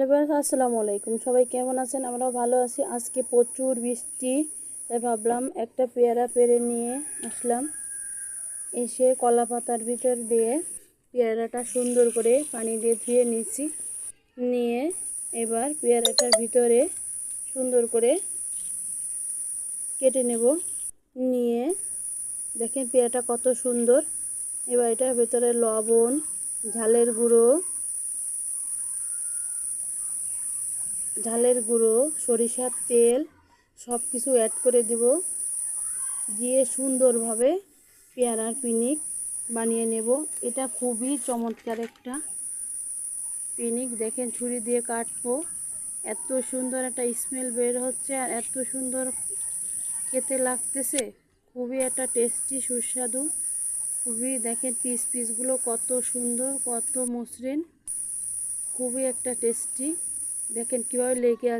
Hello বন্ধুরা আসসালামু আলাইকুম। সবাই কেমন আছেন? আমরাও ভালো আছি। আজকে প্রচুর বৃষ্টি, তাই ভাবলাম একটা পেয়ারা পেরে নিয়ে আসলাম। এসে কলা পাতার ভিতর দিয়ে পেয়ারাটা সুন্দর করে পানি দিয়ে ধুয়ে নিচ্ছি। নিয়ে এবার পেয়ারাটার ভিতরে সুন্দর করে কেটে নেব। নিয়ে দেখেন পেয়ারাটা কত সুন্দর। এবার এটার ভিতরে লবণ, ঝালের গুঁড়ো ঝালের গুঁড়ো, সরিষার তেল সব কিছু অ্যাড করে দেব। দিয়ে সুন্দরভাবে পেয়ারার পিনিক বানিয়ে নেব। এটা খুবই চমৎকার একটা পিনিক। দেখেন, ছুরি দিয়ে কাটবো। এত সুন্দর একটা স্মেল বের হচ্ছে আর এত সুন্দর খেতে লাগতেছে। খুবই একটা টেস্টি সুস্বাদু। খুবই দেখেন পিস পিসগুলো কত সুন্দর, কত মসৃণ। খুবই একটা টেস্টি দেখেন কীভাবে লেগে আছে